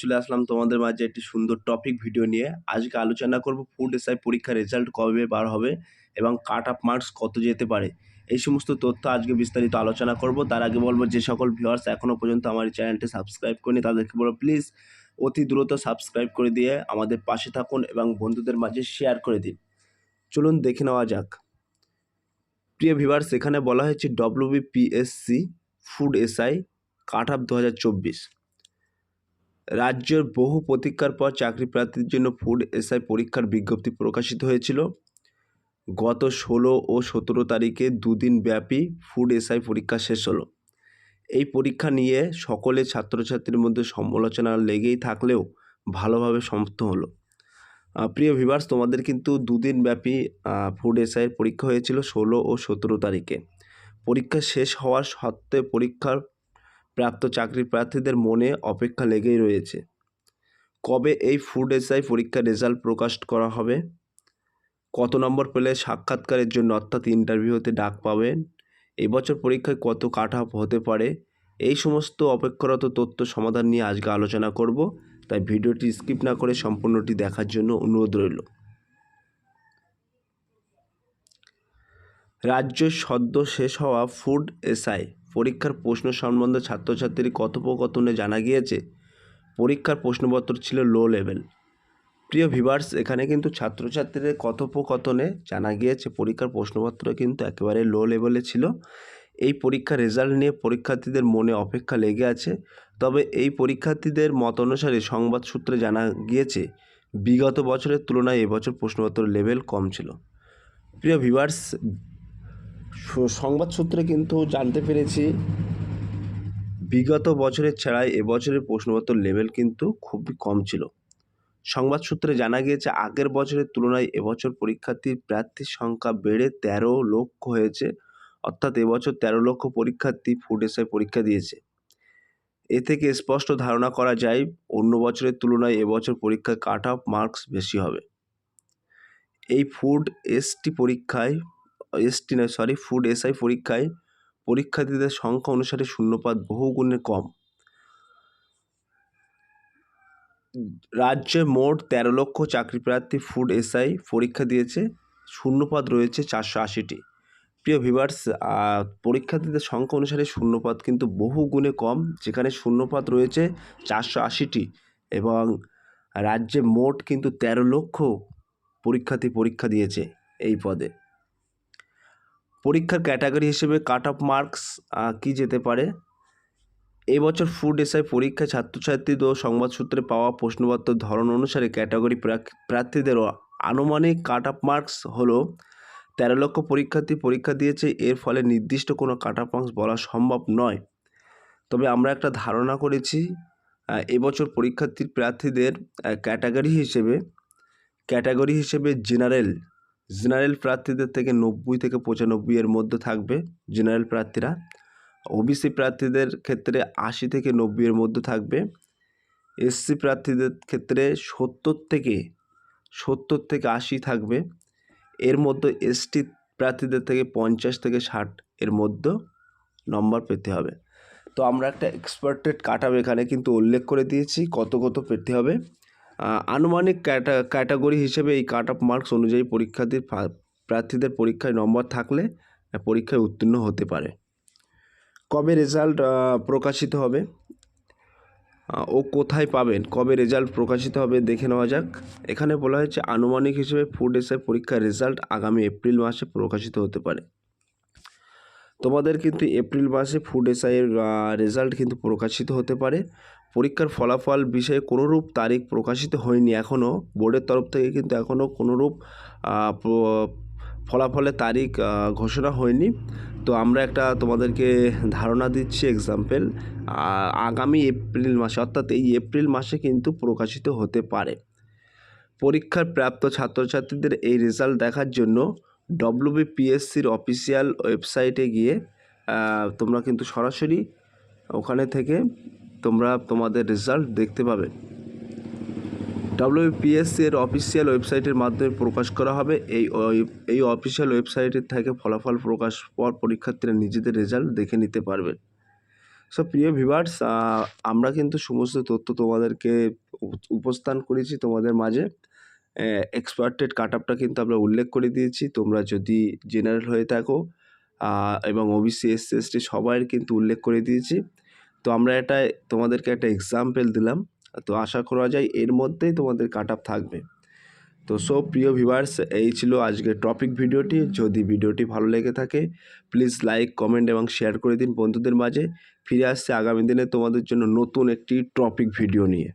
চলে আসলাম তোমাদের মাঝে একটি সুন্দর টপিক ভিডিও নিয়ে। আজকে আলোচনা করব ফুড এসআই পরীক্ষার রেজাল্ট কবে বার হবে এবং কাট আপ মার্কস কত যেতে পারে। এই সমস্ত তথ্য আজকে বিস্তারিত আলোচনা করব। তার আগে বলব যে সকল ভিউয়ার্স এখনও পর্যন্ত আমার চ্যানেলটি সাবস্ক্রাইব করেনি, তাদেরকে বলব প্লিজ অতি দ্রুত সাবস্ক্রাইব করে দিয়ে আমাদের পাশে থাকুন এবং বন্ধুদের মাঝে শেয়ার করে দিন। চলুন দেখে নেওয়া যাক। প্রিয় ভিউয়ার্স এখানে বলা হয়েছে WBPSC food SI cut off দু হাজার চব্বিশ। রাজ্যের বহু প্রতীক্ষার পর চাকরি প্রার্থীর জন্য ফুড এসআই পরীক্ষার বিজ্ঞপ্তি প্রকাশিত হয়েছিল। গত ষোলো ও সতেরো তারিখে দুদিন ব্যাপী ফুড এসআই পরীক্ষা শেষ হলো। এই পরীক্ষা নিয়ে সকলে ছাত্রছাত্রীর মধ্যে সমালোচনা লেগেই থাকলেও ভালোভাবে সমাপ্ত হলো। প্রিয় ভিভার্স তোমাদের কিন্তু দুদিন ব্যাপী ফুড এসআইয়ের পরীক্ষা হয়েছিল ষোলো ও সতেরো তারিখে। পরীক্ষা শেষ হওয়ার সত্ত্বে পরীক্ষার প্রাপ্ত চাকরি প্রার্থীদের মনে অপেক্ষা লেগেই রয়েছে। কবে এই ফুড এসআই পরীক্ষার রেজাল্ট প্রকাশ করা হবে? কত নম্বর পেলে সাক্ষাৎকারের জন্য অর্থাৎ ইন্টারভিউতে ডাক পাবেন? এবছর পরীক্ষায় কত কাট হতে পারে? এই সমস্ত অপেক্ষারত তথ্য সমাধান নিয়ে আজকে আলোচনা করব, তাই ভিডিওটি স্কিপ না করে সম্পূর্ণটি দেখার জন্য অনুরোধ রইল। রাজ্যের সদ্য শেষ হওয়া ফুড এসআই পরীক্ষার প্রশ্ন সম্বন্ধে ছাত্রছাত্রীর কথোপকথনে জানা গিয়েছে, পরীক্ষার প্রশ্নপত্র ছিল লো লেভেল প্রিয় ভিভার্স এখানে কিন্তু ছাত্রছাত্রীদের কথোপকথনে জানা গিয়েছে, পরীক্ষার প্রশ্নপত্র কিন্তু একেবারে লো লেভেলে ছিল। এই পরীক্ষার রেজাল্ট নিয়ে পরীক্ষার্থীদের মনে অপেক্ষা লেগে আছে। তবে এই পরীক্ষার্থীদের মত অনুসারে সংবাদ সূত্রে জানা গিয়েছে, বিগত বছরের তুলনায় এবছর প্রশ্নপত্র লেভেল কম ছিল। প্রিয় ভিভার্স সংবাদ সূত্রে কিন্তু জানতে পেরেছি। বিগত বছরের ছাড়াই এবছরের প্রশ্নপত্র লেভেল কিন্তু খুবই কম ছিল। সংবাদ সূত্রে জানা গিয়েছে, আগের বছরের তুলনায় এবছর পরীক্ষার্থীর প্রার্থীর সংখ্যা বেড়ে তেরো লক্ষ হয়েছে, অর্থাৎ এবছর তেরো লক্ষ পরীক্ষার্থী ফুড এসআই পরীক্ষা দিয়েছে। এ থেকে স্পষ্ট ধারণা করা যায়, অন্য বছরের তুলনায় এবছর পরীক্ষায় কাট অফ মার্কস বেশি হবে। এই ফুড এসটি পরীক্ষায় এসটি নয় সরি ফুড এসআই পরীক্ষায় পরীক্ষার্থীদের সংখ্যা অনুসারে শূন্যপাত বহু গুণে কম। রাজ্যে মোট তেরো লক্ষ চাকরি প্রার্থী ফুড এসআই পরীক্ষা দিয়েছে, শূন্যপাত রয়েছে চারশো আশিটি। প্রিয় ভিভার্স পরীক্ষার্থীদের সংখ্যা অনুসারে শূন্যপাত কিন্তু বহু গুণে কম, যেখানে শূন্যপাত রয়েছে চারশো আশিটি এবং রাজ্যে মোট কিন্তু তেরো লক্ষ পরীক্ষার্থী পরীক্ষা দিয়েছে এই পদে। পরীক্ষার ক্যাটাগরি হিসেবে কাট অফ মার্কস কী যেতে পারে? এবছর ফুড এসআই পরীক্ষায় ছাত্রছাত্রীদের ও সংবাদ সূত্রে পাওয়া প্রশ্নপত্রের ধরন অনুসারে ক্যাটাগরি প্রার্থীদেরও আনুমানিক কাট অফ মার্কস হলো তেরো লক্ষ পরীক্ষার্থী পরীক্ষা দিয়েছে, এর ফলে নির্দিষ্ট কোনো কাট অফ মার্কস বলা সম্ভব নয়। তবে আমরা একটা ধারণা করেছি এবছর পরীক্ষার্থীর প্রার্থীদের ক্যাটাগরি হিসেবে ক্যাটাগরি হিসেবে জেনারেল জেনারেল প্রার্থীদের থেকে নব্বই থেকে পঁচানব্বই এর মধ্যে থাকবে জেনারেল প্রার্থীরা। ওবিসি প্রার্থীদের ক্ষেত্রে আশি থেকে নব্বই এর মধ্যে থাকবে। এসসি প্রার্থীদের ক্ষেত্রে সত্তর থেকে সত্তর থেকে আশি থাকবে। এর মধ্যে এসটি প্রার্থীদের থেকে পঞ্চাশ থেকে ষাট এর মধ্যে নম্বর পেতে হবে। তো আমরা একটা এক্সপার্টেড কাট এখানে, কিন্তু উল্লেখ করে দিয়েছি কত কত পেতে হবে। আনুমানিক ক্যাটা, ক্যাটাগরি হিসেবে এই কাট অফ মার্কস অনুযায়ী পরীক্ষার্থীর প্রার্থীদের পরীক্ষায় নম্বর থাকলে পরীক্ষায় উত্তীর্ণ হতে পারে। কবে রেজাল্ট প্রকাশিত হবে? ও কোথায় পাবেন? কবে রেজাল্ট প্রকাশিত হবে দেখে নেওয়া যাক। এখানে বলা হয়েছে আনুমানিক হিসেবে ফুড এসআই পরীক্ষার রেজাল্ট আগামী এপ্রিল মাসে প্রকাশিত হতে পারে। তোমাদের কিন্তু এপ্রিল মাসে ফুড এসআইয়ের রেজাল্ট কিন্তু প্রকাশিত হতে পারে। পরীক্ষার ফলাফল বিষয়ে কোনোরূপ তারিখ প্রকাশিত হয়নি এখনও বোর্ডের তরফ থেকে কিন্তু এখনও কোনোরূপ ফলাফলের তারিখ ঘোষণা হয়নি। তো আমরা একটা তোমাদেরকে ধারণা দিচ্ছি এক্সাম্পল আগামী এপ্রিল মাসে, অর্থাৎ এই এপ্রিল মাসে কিন্তু প্রকাশিত হতে পারে। পরীক্ষার প্রাপ্ত ছাত্রছাত্রীদের এই রেজাল্ট দেখার জন্য ডব্লিউবিপিএসসির অফিসিয়াল ওয়েবসাইটে গিয়ে তোমরা কিন্তু সরাসরি ওখানে থেকে তোমরা তোমাদের রেজাল্ট দেখতে পাবে। ডব্লিউপিএসসি এর অফিসিয়াল ওয়েবসাইটের মাধ্যমে প্রকাশ করা হবে। এই এই অফিসিয়াল ওয়েবসাইটের থেকে ফলাফল প্রকাশ পর পরীক্ষার্থীরা নিজেদের রেজাল্ট দেখে নিতে পারবে। সো প্রিয় ভিভার্স আমরা কিন্তু সমস্ত তথ্য তোমাদেরকে উপ- উপস্থান করেছি তোমাদের মাঝে। এক্সপার্টেড কাট আপটা কিন্তু আমরা উল্লেখ করে দিয়েছি। তোমরা যদি জেনারেল হয়ে থাকো এবং ওবিসি এসসি এসটি সবাইয়ের কিন্তু উল্লেখ করে দিয়েছি। তো আমরা এটা তোমাদেরকে একটা এক্সাম্পল দিলাম। তো আশা করা যায় এর মধ্যেই তোমাদের কাট আপ থাকবে। তো সো প্রিয় ভিভার্স এই ছিল আজকের টপিক ভিডিওটি। যদি ভিডিওটি ভালো লেগে থাকে প্লিজ লাইক কমেন্ট এবং শেয়ার করে দিন বন্ধুদের মাঝে। ফিরে আসছে আগামী দিনে তোমাদের জন্য নতুন একটি টপিক ভিডিও নিয়ে।